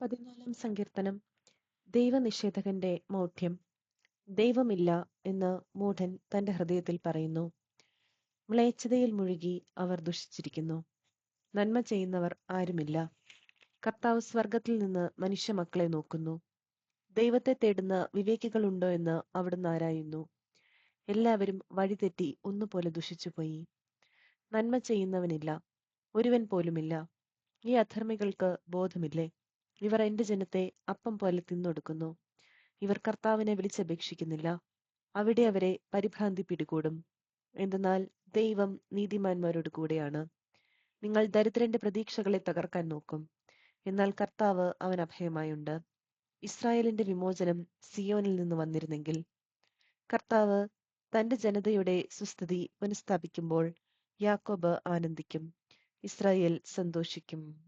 പതിനാലാം സങ്കീർത്തനം. ദൈവനിഷേധകന്റെ മൗഢ്യം. ദൈവമില്ല എന്ന് മൂഢൻ തന്റെ ഹൃദയത്തിൽ പറയുന്നു. മ്ലേച്ഛതയിൽ മുഴുകി അവർ ദുഷിച്ചിരിക്കുന്നു. നന്മ ചെയ്യുന്നവർ ആരുമില്ല. കർത്താവ് സ്വർഗത്തിൽ നിന്ന് മനുഷ്യ മക്കളെ നോക്കുന്നു. ദൈവത്തെ തേടുന്ന വിവേകികളുണ്ടോ എന്ന് അവിടുന്ന് ആരായുന്നു. എല്ലാവരും വഴിതെറ്റി ഒന്നുപോലെ ദുഷിച്ചുപോയി. നന്മ ചെയ്യുന്നവനില്ല. ഒരുവൻ പോലുമില്ല. ഈ അധർമ്മികൾക്ക് ബോധമില്ലേ? ഇവർ എന്റെ ജനത്തെ അപ്പം പോലെ തിന്നൊടുക്കുന്നു. ഇവർ കർത്താവിനെ വിളിച്ചപേക്ഷിക്കുന്നില്ല. അവിടെ അവരെ പരിഭ്രാന്തി പിടികൂടും. എന്തെന്നാൽ ദൈവം നീതിമാന്മാരോട് കൂടെയാണ്. നിങ്ങൾ ദരിദ്രന്റെ പ്രതീക്ഷകളെ തകർക്കാൻ നോക്കും. എന്നാൽ കർത്താവ് അവൻ അഭയമായുണ്ട്. ഇസ്രായേലിന്റെ വിമോചനം സിയോനിൽ നിന്ന് വന്നിരുന്നെങ്കിൽ കർത്താവ് തന്റെ ജനതയുടെ സുസ്ഥിതി പുനഃസ്ഥാപിക്കുമ്പോൾ യാക്കോബ് ആനന്ദിക്കും. ഇസ്രായേൽ സന്തോഷിക്കും.